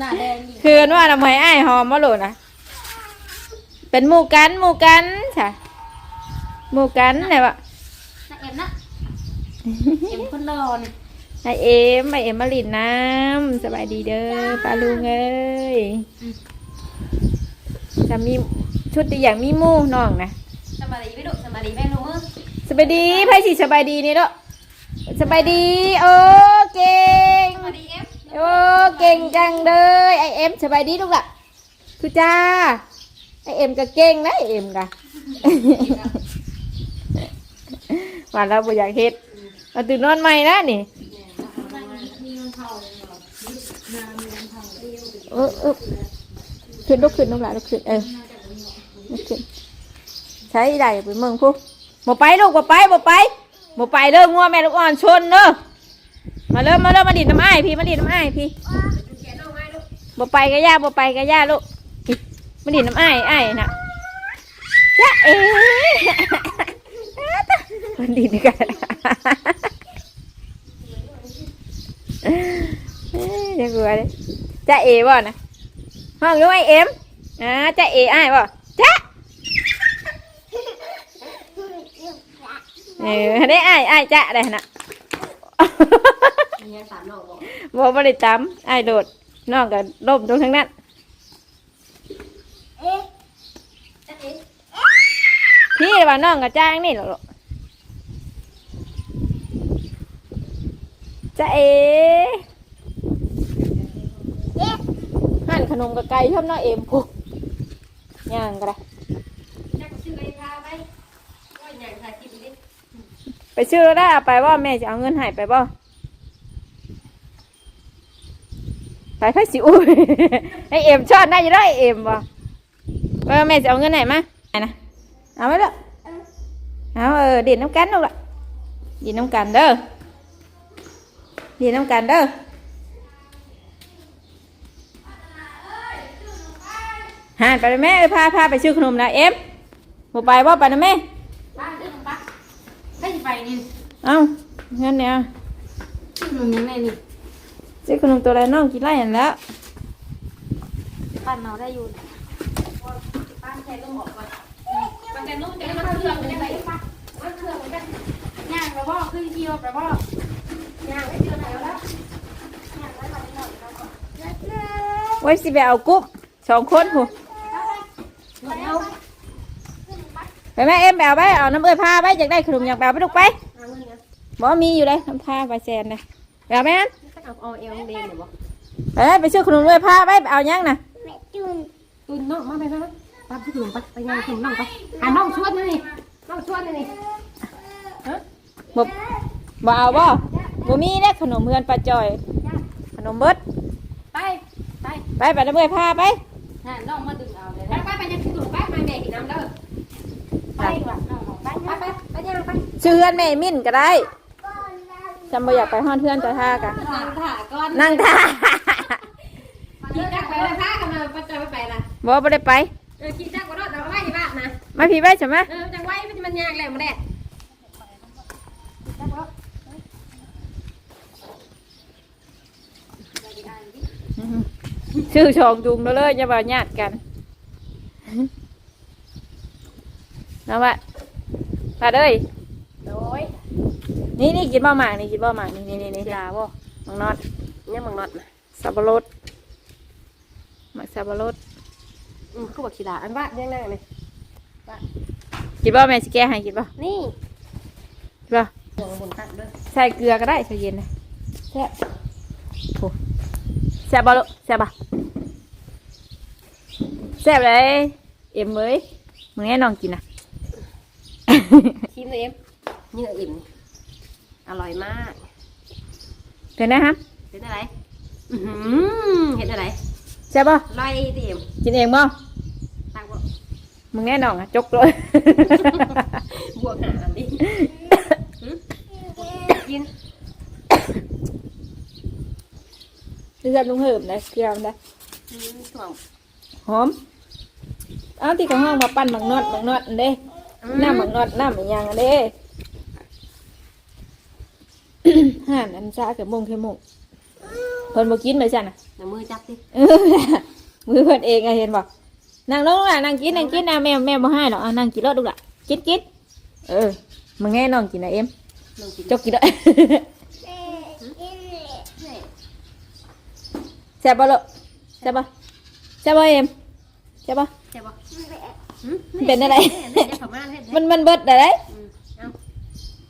หน้าแดงอีกคืนว่าทำไมไอ้ายหอมมาโหลนะเป็นหมู่กันหมู่กันค่ะหมู่กันเนี่ยวะน้าเอ็มนะเอ็มคนรอนี่ไอเอ็มไอเอ็มมาลินน้ำสบายดีเด้อปลาลุงเอ้ยจะมีชุดตัวอย่างมีหมู่น้องนะสบายดีไหมลูกสบายดีแม่ลูกมือสบายดีไพสิสบายดีนี่เด้อสบายดีโอ้เก่งสบายดีเอ็ม โอ้เก่งจังเลยไอเอ็มสบายดีลูกละคือจ้าไอเอ็มก็เก่งนะไอเอ็มกะว่าเราบ่อยากเฮ็ดเราตื่นนอนใหม่นะนี่เออเออขึ้นลุกขึ้นลูกหลานลุกขึ้นเออลุกขึ้นใช้ได้ไปเมืองพูบ่ไปลูกบ่ไปบ่ไปบ่ไปเด้องัวแม่ลูกอ่อนชนเด้อ มาเริ่มมาเริ่มมาดิดน้ำอ้ายพี่มาดิดน้ำอ้ายพี่บ่ไปก็ย่าบ่ไปก็ย่าลูกมาดิดน้ำอ้ายอ้ายน่ะจ้าเอ๋มันดีนี่กันเอ้ยยังกลัวเลยจ้าเอ๋บ่นะห้องอยูไอเอ็มอ่าจ้าเอ๋อ้ายบ่จ้าเออได้อ้ายอ้ายจ้าได้น่ะ มีสามน้องบอกบ่บ่ได้จำอ้ายโดดน้องก็ล้มตรงทั้งนั้นจ้าเอ็มพี่ว่าน้องก็จ้างนี่หรอกจ้าเอ๋หั่นขนมกับไก่ชอบน้องเอ็มพุย่างก็ได้จ้าก็ชื่อไอ้พาไปว่าอย่างถ่ายคลิปดิ ไปชื่อแล้วได้เอาไปว่าแม่จะเอาเงินใหายไปบ่ ไปไพ่สิอุ้ยไอเอ็มชอดได้อยังได้เอ็มบ่ว่าแม่จะเอาเงินไหนมาไหนนะเอาไว้ละเอาเออเด่นน้ำกันลูกละเด่นน้ำกันเด้อเด่นน้ำกันเด้อหานไปเลยแม่เออพาพาไปซื้อขนมนะเอ็มบ่ไปบ่ไปนะแม่บ้านดื้อปะให้ไปนี่เอ้างั้นเนี่ยมันยังไงนี่ ซื้อขนมตัวอะไรน้องกินไรอย่างแล้วปั้นเมาได้อยู่ปั้นแค่ต้องบอกก่อนปั้นแต่นุ่มจะให้มันเครื่องมันยังไงปะมันเครื่องมันจะย่างไปบ่ขึ้นเที่ยวไปบ่ย่างไปเที่ยวไหนแล้วย่างไปก่อนหน่อยแล้วก่อนไว้สิไปเอากุ๊บสองคนหูเอาไปแม่เอ็มไปเอาไปเอาน้ำเอ้ยพาไปอยากได้ขนมอยากไปเอาไปลูกไปเอาเงินนะบ่มีอยู่เลยน้ำพาไปแซนเลยไปเอาไปนั่น เอาเอาเอวเด่นหรือบ่ไปไปซื้อขนมเอ้ยพาไปไปเอายังนะตุนน้องมาไปนะตามที่ถึงไปไปยังถึงน้องไปหาน้องชวนนี่น้องชวนนี่บ่บ่เอาบ่บ่มีเด้ขนมเพื่อนปลาจอย ขนมเบิดไปไปไปไปน้ำเอ้ยพาไปหาน้องมาดึงเอาเลยไปไปยังถึงไปมาแม่กินน้ำเด้อไปว่ะน้องไปไปไปไปยังไปชื่อเพื่อนแม่มิ่นก็ได้ จำบ่อยากไปห้องเพื่อนจะท่ากะนั่งถ่าก่อนนั่งท่าขี่จักไปเลยท่ากันมาไปจอยไปนะบ่บ่ได้ไปเออขี่จักก็รอดแต่ว่าไม่บ้านนะมาพี่ไปใช่ไหมเออจังไว้มันยากแหละมาแดดชื่อชองจุงเด้อเลยอย่าบ่ญาติกันนะวะตาเด้ยโอ้ย นี่นี่กินบ่หมากนี่กินบ่หมากนี่นี่นี่นี่ลาบ่มังนอดเนี่ยมึงนอดนะสับปะรดหมากสับปะรดอืมคือบอกขี่ลาอันว่าเรื่องนั้นเลยกินบ่แม่สิแก้ให้กินบ่นี่กินบ่หัวบนตักเด้อใส่เกลือก็ได้ใส่เย็นนะแซ่บโอ้แซ่บบ่ลูกแซ่บบ่แซ่บเลยเอ็มเอ้ยมึงแน่น้องกินนะชิมเลยเอ็มเนื้ออิ่ม อร่อยมาก เป็นไงฮะเป็นอะไรอือหือเห็นอะไรแซ่บบ่อร่อยดิเอ็มกินเองบ่ตักบ่มึงแน่น้องอะจกเลยบวกหาอันดิหืมกินดิฉันลุงเหิมนะเกลือมนะอืมถ่วงหอมเอาที่ของห้องมาปั้นหมักนอดหมักนอดอันเด้น้ำหมักนอดน้ำอีกอย่างอันเด้ ห่านอันซ่ากับมงเคมุงพิ่นบ่กินเลยจ้ะน่ะน้ำมือจับดิเออมือเพิ่นเองอะเห็นบ่นั่งลงล่ะนั่งกินนั่งกินนะแม่แม่บ่ให้หรอกเอานั่งกินรถลูกล่ะกินกินเออมึงแง่น้องกินนะเอ็มลองกินจกกินด้วยแซ่บบ่ลูกแซ่บบ่แซ่บบ่เอ็มแซ่บบ่ใช่ปะเป็นอะไรเดี๋ยวเขามาเฮ็ดมันมันเบิดได้ไดอืมเ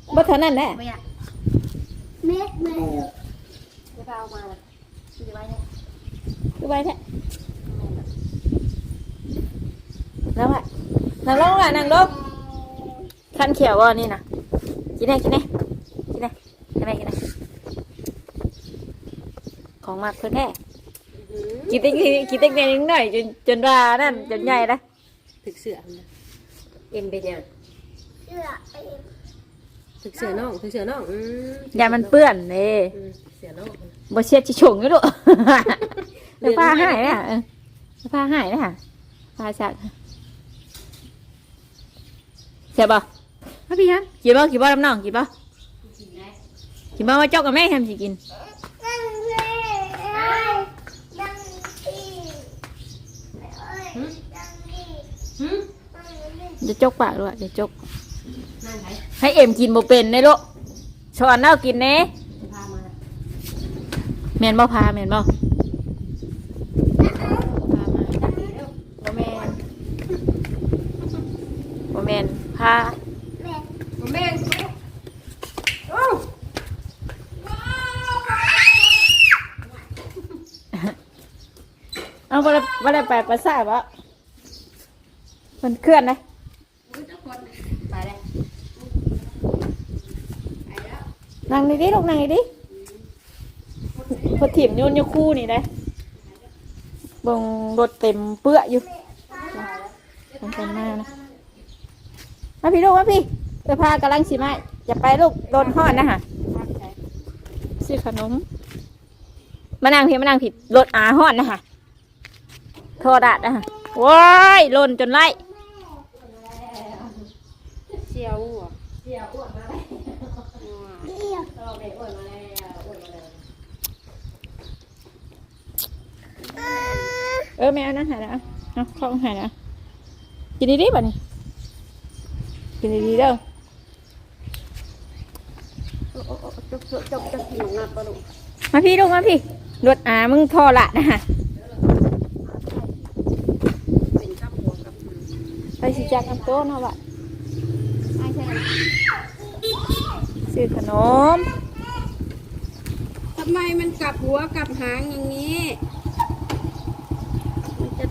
อาเบิดเท่านั้นแหละไม่อยาก เม็ดแม่จะไปเอามาเลยจะไว้เนี่ยคือไว้แท้แล้วอะนั่งลงล่ะนั่งลงคันเขียวบ่นี่น่ะกินได้กินได้กินได้กินได้กินได้ของมากเพิ่นแท้กินติ๊กกินติ๊กเนี่ยนิดหน่อยจนจนว่านั่นจนใหญ่ละถึกเสือมันนะเอ็มเป็นยังเชื่อไป ถึกเสือน้องถึกเสือน้องอืมอย่ามันเปื้อนเลยอืมเสือน้องบ่เช็ดชิชงอยู่ลูกเดี๋ยวผ้าหายนะเออเดี๋ยวผ้าหายนะผ้าชักเสียบ่มาพี่ฮะกินบ่กินบ่ลำน้องกินบ่กินบ่มาจอกกับแม่ทำสิกินนั่งเลยนั่งที่นั่งที่หืมจะจกปากด้วยจะจก นั่งไหนให้เอ็มกินบ่เป็นได้ลูกช้อนเอากินเน่จะพามาแม่นบ่พาแม่นบ่พามาจับเร็วบ่แม่นบ่แม่นพาแม่แม่แม่โอ้เอาบ่ได้บ่ได้ไปประสาทบ่มันเคลื่อนนะยทุกคนไปเลยไปแล้ว นั่งดีดิลูกนั่งดีดิพอถิ่มโยนอยคู่นี่ได้บงรถเต็มเปื้ออยู่มันเป็นมากนะมาพี่ลูกมาพี่เดี๋ยวพากำลังสิมาอย่าไปลูกโดนห่อนนะฮะซื้อขนมมานั่งพี่มานั่งผิดรถอาห่อนนะฮะโทษดะนะฮะว้ายล่นจนไล่ เชียวอะ เดี่ยว ต่อไปอ้วนมาแล้วอ้วนมาแล้ว เออแม่เอานั่นหายนะเอาข้าหายนะกินดีๆป่นี่กินดีๆเด้อจบจบจบจบหนุ่มนับปะลูกมาพี่ลูกมาพี่รถอามึงทอละนะฮะไปสิจักน้ำโต๊ะนะวะไอ้ใช่ซื้อขนมทำไมมันกลับหัวกลับหางอย่างนี้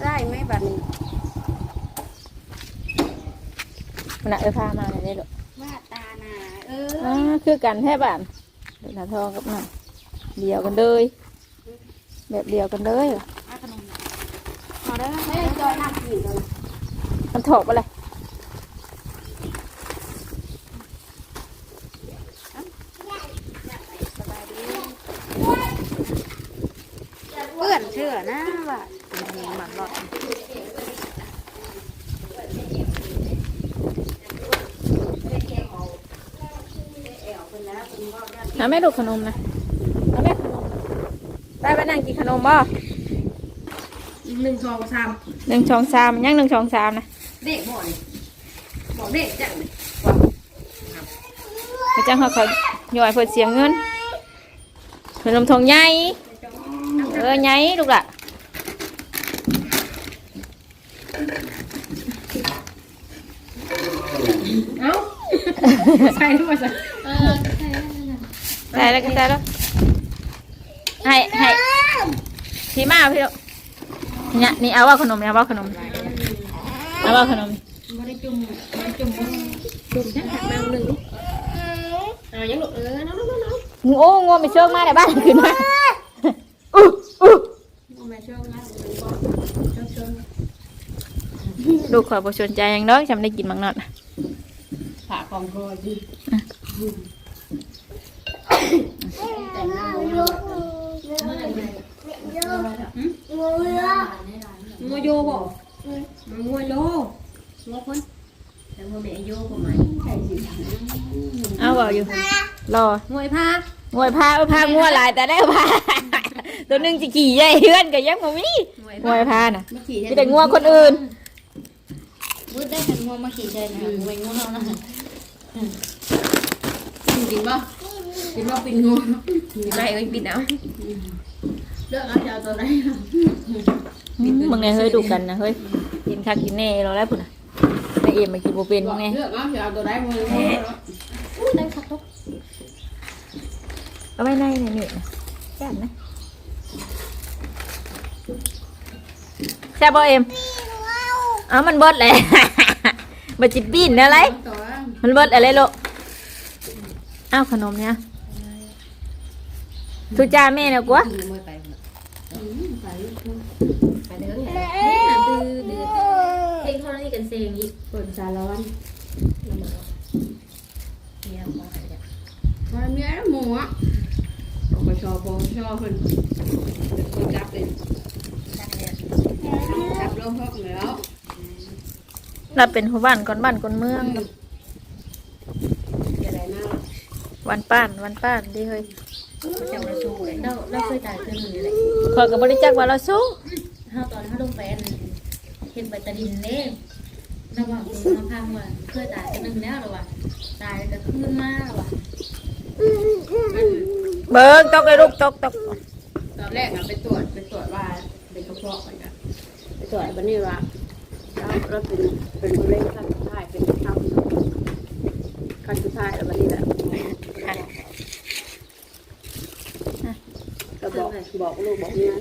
ได้ไหมบัดนี้มันน่ะเออพามาเลยเด้อว่าตาหนาเอออ่าคือกันแท้บ้านเด็กหน้าทองกับน่ะเดียวกันเลยแบบเดียวกันเลยเอาได้ไหมไม่ได้จอยน้ำกินเลยมันถกไปเลย เปื้อนเชื่อนะว่าเป็นเพลง หมักหลอดเอาแม่ลูกขนมนะเอาแม่ขนมได้ไปนั่งกินขนมบ่หนึ่งสองสามหนึ่งสองสามยังหนึ่งสองสามนะเด็กบ่อยบอกเด็กจังเลยพระเจ้าเขาเขาย่อยเพื่อเสียงเงินขนมทองใหญ่เออใหญ่ลูกละ เอ้าใช่ด้วยสิใส่แล้วก็ใส่แล้วให้ให้พี่มาเอาพี่ลูกเนี่ยนี่เอาว่าขนมเนี่ยเอาว่าขนมเอาว่าขนมไม่ได้จุ่มไม่ได้จุ่มจุ่มแค่หักแมวหนึ่งลูกอ่ายังลูกเออน้องน้องน้องงูโอ้งูไม่เชื่องมาแต่บ้านขึ้นมาอู้อู้น้องแม่ช่วยนะหนึ่งบอกช่วยช่วยลูกขอยบ่สนใจหยังน้องจำได้กินมังนอดผ่าขอ งคอดีแต่งหน้างูงูงัวโยบอกงัวโลงัวคนแต่งัวแม่โยก็ไม่ใช่สิเอาเบาอยู่ รองัวพางวยพาเอาพางัวหลายแต่ได้พาตัวหนึงจะขี่ใหญ่เฮือนก็ยังบ่มีงวยพาน่ะมาขี่มีแต่งัวคนอื่นพูดได้แต่งัวมาขี่ใช่ไหมงัวงัวเรานะ กินบ่กินบ่ปินงูไม่เอ้ยปิดเอาเลือกเอาจะเอาตัวไหนมึงไงเฮ้ยดูกันนะเฮ้ยกินคักกินแน่เราแล้วพุ่นน่ะแม่เอ็มมากินบ่เป็นมึงไงเลือกเอาจะเอาตัวไหนมืออู้ได้ขับตุ๊กเอาไว้ในนี่นี่แซ่บนะแซ่บบ่เอ็มเอ้ามันเบิดแหละบ่จิปีนอะไรตัว มันเบิดอะไรลูกอ้าวขนมเนี่ยทุจ้าแม่นี่ยกว่ามือไปไปไปเด้อดื้อดื้อเพลงเขานี่กันเสียงอีกเปิดซาลอนเนี่ยมาหายเนี่ยวันนี้หมูอะปชปชเพิ่นคนจับเป็นจักเนี่ยจับลงพกแล้วเราเป็นหัวบ้านก่อนบ้านก่อนเมือง อะไรนะ วันป้านวันป้านดีเฮ้ยจังเราสู้เลยเราเราเคยตายเคยมือเลยขอยกับบริจักว่าเราสู้ถ้าตอนถ้าลงไปอันเห็นใบตะดินเล่ระหว่างคุณมาพังว่าเคยตายกันหนึ่งแล้วหรอวะตายก็ขึ้นมาหรอวะเบิ้งตกเลยลูกตกตกตอนแรกอะไปตรวจไปตรวจว่าเป็นกระเพาะเหมือนกันไปตรวจบันนี้ว่าเราเราเป็นเป็นมะเร็งขั้นสุดท้ายเป็นขั้นขั้นสุดท้ายแล้วบันนี้แหละ อะก็บอกบอกลูกบอกเมีย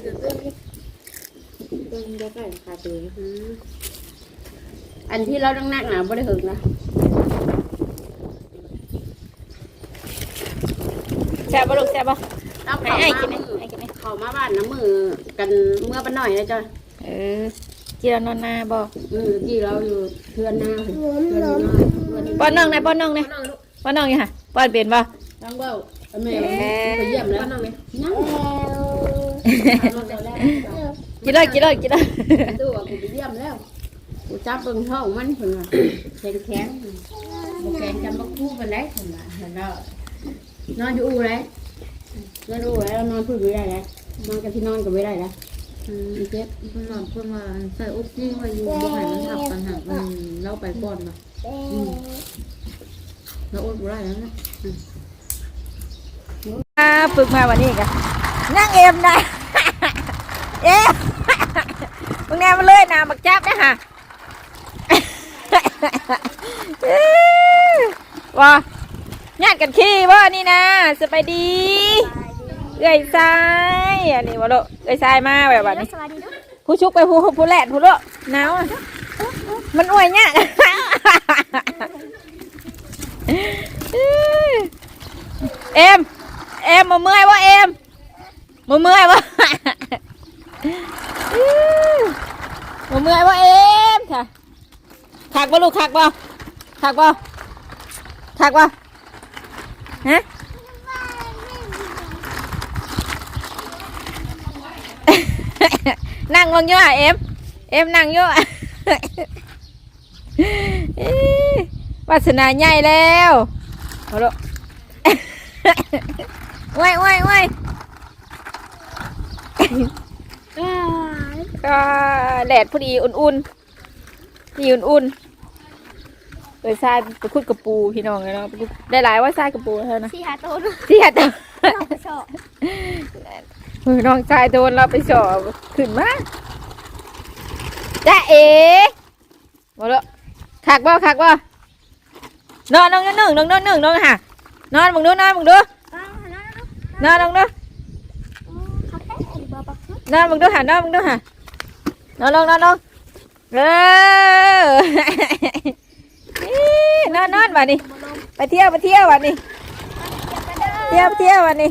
เพิ่งได้ใกล้ขาตัวอันที่เราต้องนักหนาไม่ได้หึงนะแซ่บบ่ลูกแซ่บบ่เราให้เขาไอ้มากินไหมมือไอ้กินไหมเข้ามาบ้านน้ำมือกันเมื่อปนหน่อยนะจ๊ะเออจีเรานอนนาบ่มือที่เราอยู่เพื่อนหน้าเพื่อนน้าเพื่อนป้อนน้องนป้อนน้องนป้อนน้องอยู่ค่ะ ป้อนเปลี่ยนบ่ตั้งเบ้าแม่ไปเยี่ยมแล้วนั่งนั่งกินเลยกินเลยกินเลยตัวกูไปเยี่ยมแล้วกูจับเบิ่งท้องมันเพิ่นว่าแข็งแข็งบ่แข็งจำบ่คู่ไปแล้วเพิ่นว่าเห็นแล้วนอนอยู่อู่เลยนอนอู่แล้วนอนพื้นไม่ได้แล้วนอนกับที่นอนก็ไม่ได้แล้วอืมเจ็บเพื่อนเพื่อนมาใส่อุ๊บนี่มาอยู่บ่ให้มันทับกันหักมันเล่าไปก่อนมา แล้วอุ๊บไรแล้วนะอ่าฝึกมาวันนี้กันนั่งเอ็มนะเอ็มมึงแนมมาเลยนะบักจับนะฮะว่าญาติกันขี้ว่านี่นะสบายดีเอ้ยทรายอันนี้วะลูกเอ้ยทรายมาแบบว่านี้ผู้ชุกไปผู้ผู้แหลดผู้โลหนาวมันอวยเนี่ย เอ็มเอ็มมาเมื่อยวะเอ็มมาเมื่อยวะมาเมื่อยวะเอ็มค่ะขักบ่ลูกขักบ่ขักบ่ขักบ่ฮะนั่งลงอยู่อะเอ็มเอ็มนั่งอยู่อะเอ๊ะวาสนาใหญ่แล้วเอาลู กไว้ไว้ไว้ก็แดดพอดีอุ่นๆดีอุ่นๆไปทรายไปคุดกระปูพี่น้องเลยเนาะไปคุดได้หลายว่าทรายกระปูเท่านะสี่หาตัวดูเสียตัวชอบมือน้องชายโดนเราไปสอบขึ้นมาจ้าเอ๋มาแล้วขักบ่ขักบ่นอนนอนหนึ่งนอนนอนหนึ่งนอนค่ะ นอนมึงดูนอนมึงดูอ้าวหันหน้าแล้วนอนลงดูโอ้เขาแค่ไอ้บาบักซึนอนมึงดูหานอนมึงดูหานอนลงนอนลงเอออี้นอนนอนวันนี้ไปเที่ยวไปเที่ยววันนี้เที่ยวเที่ยววันนี้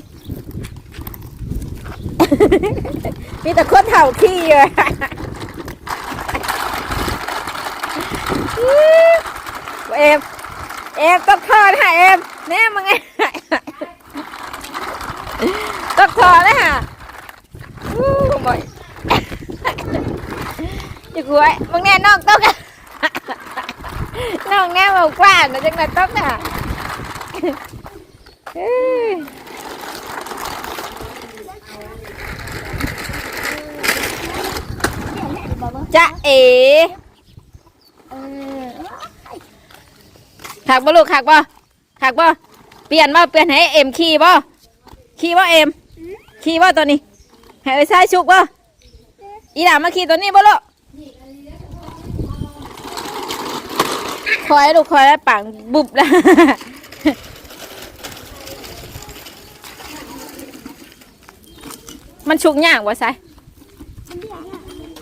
มีแต่คนเถ่าขี้เลยเอ็มเอ็มต้องทอดค่ะเอ็ม แน่มึงไงตักคอเลยฮะวู้บ่อยอย่กลัวมึงแน่นอกตกอะนอกแน่มากว่าจังนั้ต้อะจะเอ๋ขากบ่ลูกขากบ่ ขักบ่เปลี่ยนบ่เปลี่ยนให้เอ็มขี่บ่ขี่บ่เอ็มขี่บ่ตัวนี้ให้ไอ้ชายชุกบ่อีหลามาขี่ตัวนี้บ่ลูกคอยลูกคอยแล้วปังบุบแล้วมันชุกยากบ่ใช่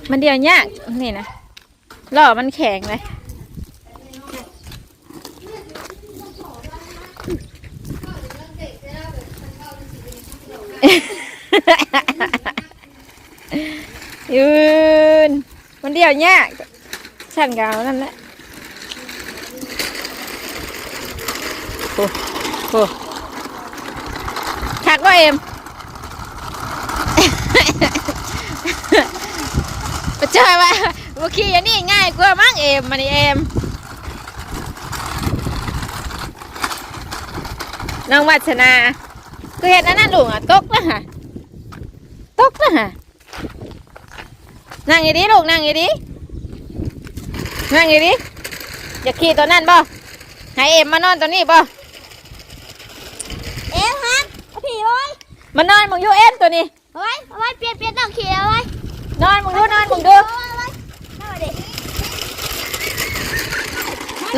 มันเดียวยากนี่นะล้อมันแข็งเลย ยืน มันเดียวยากฉันกเอานั่นแหละโอ้โหคักว่าเอ็มไปเจอว่าเมื่อกี้อันนี้ง่ายกว่ามั้งเอ็มมันนี่เอ็มน้องวัฒนา คือเห็นอันนั้นลูกอะตกนะฮะตกนะฮะนั่งอย่างนี้ลูกนั่งอย่างนี้นั่งอย่างนี้อยากขี่ตัวนั้นบ่ให้เอ็มมานอนตัวนี้บ่เอ็มครับเอาผีไว้มานอนมึงอยู่เอ็มตัวนี้เอาไว้เอาไว้เปลี่ยนเปลี่ยนต้องขี่เอาไว้นอนมึงดูนอนมึงดูเอาไว้เอาไว้เอาไว้ดิ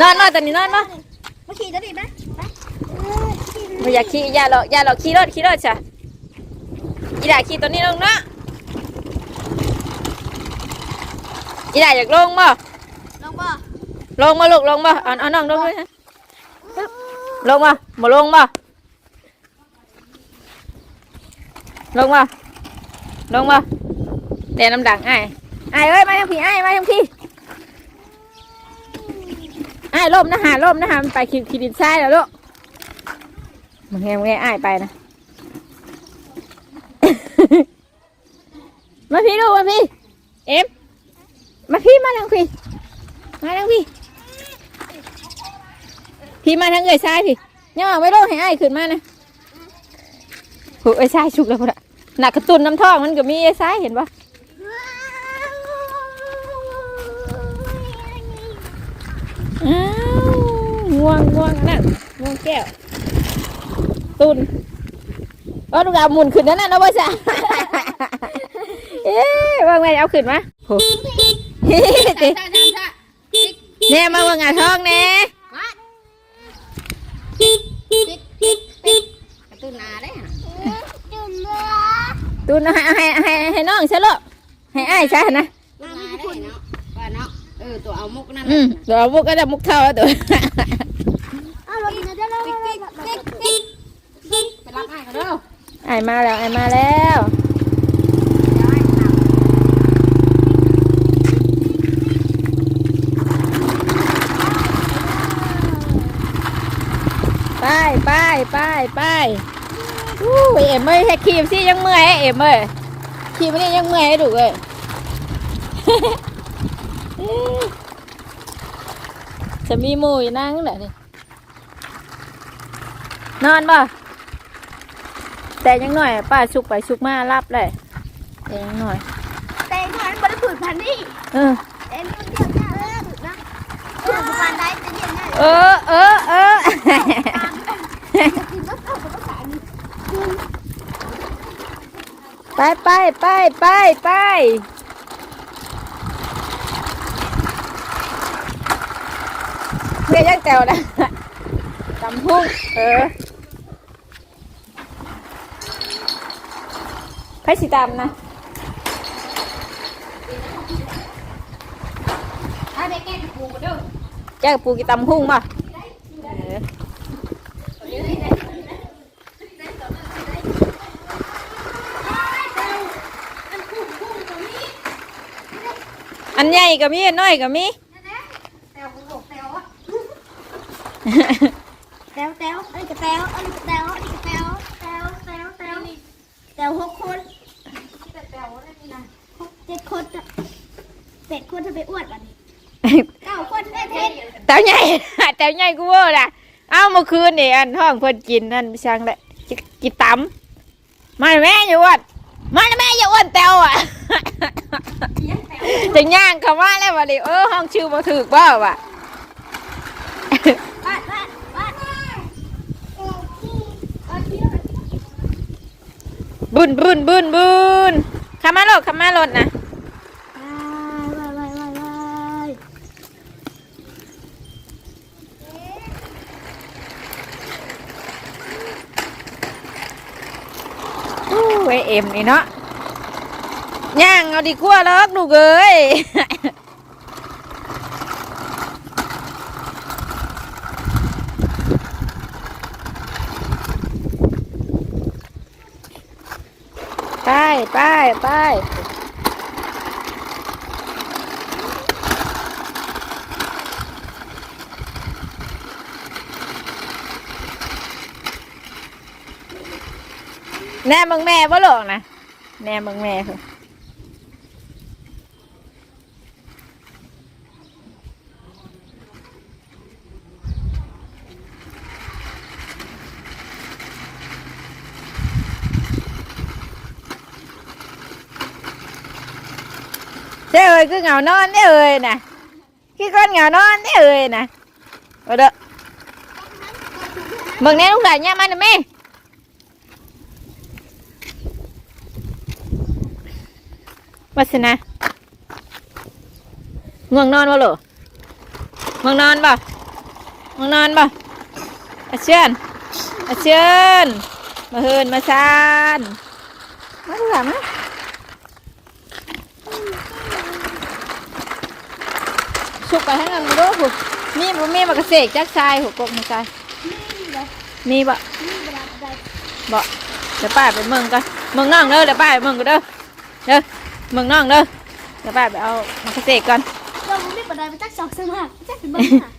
นอนนอนตัวนี้นอนมามาขี่ตัวนี้ไหมไปเออขี่ ไม่อยากขี่อย่าหรอกอย่าหรอกขี่รถขี่รถจ้ะอีด่าขี่ตัวนี้ลงเนาะอีด่าอยากลงบ่ลงบ่ลงมาลูกลงบ่เอาเอาน้องลงด้วยนะลงมาบ่ลงบ่ลงบ่ลงบ่เดี๋ยวน้ำดังไอ้ไอ้ายเอ้ยมาทางพี่ไอ้ายมาทางพี่ไอ้ายล่มนะหาล่มนะหามันไปขีดขีดดินทรายแล้วลูก มึงแงมึงแงอ้ายไปนะ มาพี่ลูมาพี่ เอ็มมาพี่มาทางพี่ มาทางพี่ พี่มาทางเอ่ยซ้ายพี่ย่อไม่ลงให้อ้ายขึ้นมานะผูเอ่ยซ้ายชุกแล้วพุ่นอะหนักกระตุนน้ำท้องมันก็มีเอ่ยซ้ายเห็นปะอ้าวง่วงง่วงนนั่นง่วงแก้ว ตุนเออลูกดาวหมุนขึ้นนั่นน่ะนะบ่จ้ะเอ๊ะว่าไงเอาขึ้นมาโหติเนี่ยมาว่างาทองแน่ตื่นนาได้ฮะจุ่มเรือตุนให้ให้ให้ให้น้องใช่ลูกให้อ้ายใช่นะตื่นนาได้เนาะว่าเนาะเออตัวเอามุกนั่นอืมเดี๋ยวเอามุกก็จะมุกเท่าแล้วตัว เอารถนะเดี๋ยวเราเราเราเรา ไปกันเด้อไอ้ายมาแล้วไอมาแล้วไปไปไปไปอู้ยเอ็มเอ้ยแค่ขีมสิยังเมื่อยเอ็มเอ้ยขีมนี่ยังเมื่อยดูเลยจะมีมูอยู่นั่งไหนนี่นอนบ่ แต่ยังหน่อยป้าชุกไปชุกมารับเลยแต่ยังหน่อย แต่งานบริผืนพันนี่เออเอ็มมันเดียวหน้าเออถึงนะเออประมาณได้จะเดียวหน้าเออเออเออกินก็เข้ากับภาษานี้ไปไปไปไปไปเรียกยังแตวนะตำพุ่งเออ ไปสิตามนะถ้าได้แก้กูเด้อแกกับปูกิตำพุ่งป่ะเอออันใหญ่ก็มีอันน้อยก็มีแตวแตวแตวแตวอันนี้ก็แตวอันนี้ก็แตวอันนี้ก็แตวแตวแตวแตวแตวหกคนแตวนั่นนี่นะหกเจ็ดคนอะแปดคนทำ ไปอ้วนบัดนี้เก้าคนได้เทนเต่าใหญ่ เต่าใหญ่กูเว่าล่ะเอ้าเมื่อคืนนี่อันห้องเพิ่นกินนั่นช่างแหละกิกินตำมาแม่อย่าอ้วนมาแม่อย่าอ้วนเต่าอะจะย่างคำว่าแล้ววะดิเออห้องชื่อมาถือบ่าวะบ้านบ้านบ้านบุญบุญบุญบุญขามารถขามารถนะ วายวายวายวาย เอ็มนี่เนาะย่างเอาดีกว่าแล้วดูเอ้ยไปไปไป แน่มึงแม่บ่หลอกนะแน่มึงแม่คือเจ้าเอ้ยคือเหงานอนเด้อเอ้ยนะคือคนเหงานอนเด้อเอ้ยนะเอาเด้อมึงแน่ลูกหลานย่ามันนะแม่ วัสนะง่วงนอนบ่เหรอง่วงนอนบ่ง่วงนอนบ่อาเชิญอาเชิญมาเฮินมาซานมาดูหล่ะมาสุกไปให้กันมาดูหุมีบ่มีบ่กระเสกจักชายหุกกมาชายมีบ่นี่เวลาใดบ่เดี๋ยวป้าไปเมืองก่อนเมืองน้องเด้อเดี๋ยวป้าไปเมืองก็เด้อเด้อ เมืองน้องเด้อเดี๋ยวป้าไปเอามากระเสกก่อน เราไม่ได้ปะใดไปจักสองสมัครจักเป็นบ้า